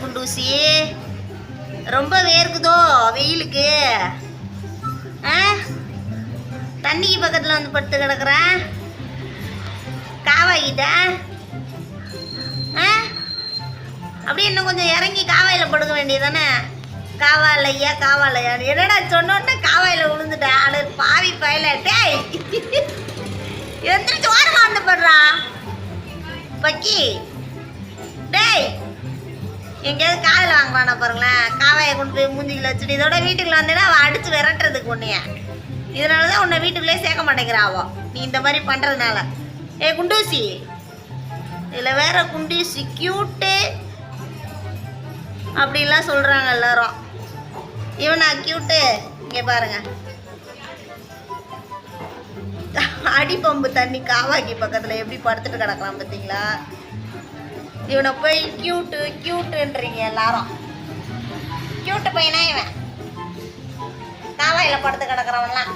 குண்டூசி ரொம்ப வேர்க்குதோ வெயிலுக்கு? ஆ? தண்ணிக்கு பக்கத்தில் வந்து படுத்து கிடக்குறேன் காவாயிட்ட? ஆ? அப்படியே இன்னும் கொஞ்சம் இறங்கி காவாயில் படுக்க வேண்டியதானே காவாலையா காவாலையா என்னடா சொன்னோன்னே காவாயில் விழுந்துட்டேன் அட பாவி பயல. டேய்! எந்திரிச்சு ஓரமாக வந்து படுறா. பக்கி. டேய்! எங்கேயாவது காதில் வாங்கலாம்னா பாருங்களேன். காவாயை கொண்டு போய் மூஞ்சிக்கில் வச்சுட்டு இதோட வீட்டுக்குள்ள வந்தேன்னா அவள் அடிச்சு விரட்டுறதுக்கு உன்னைய இதனால தான் உன்னை வீட்டுக்குள்ளே சேர்க்க மாட்டேங்கிறாவோ நீ இந்த மாதிரி பண்ணுறதுனால ஏ குண்டூசி. இதில் வேற குண்டூசி க்யூட்டு அப்படிலாம் சொல்கிறாங்க எல்லாரும். இவனா க்யூட்டு இங்கே பாருங்க. அடிப்பம்பு தண்ணி காவாக்கி பக்கத்தில் எப்படி படுத்துட்டு கிடக்கலாம் பார்த்தீங்களா இவனை போய் க்யூட்டு க்யூட்டுன்றீங்க எல்லாரும். க்யூட்டு பையனா இவன்? காவாயில் படுத்து கிடக்குறவன்லாம்.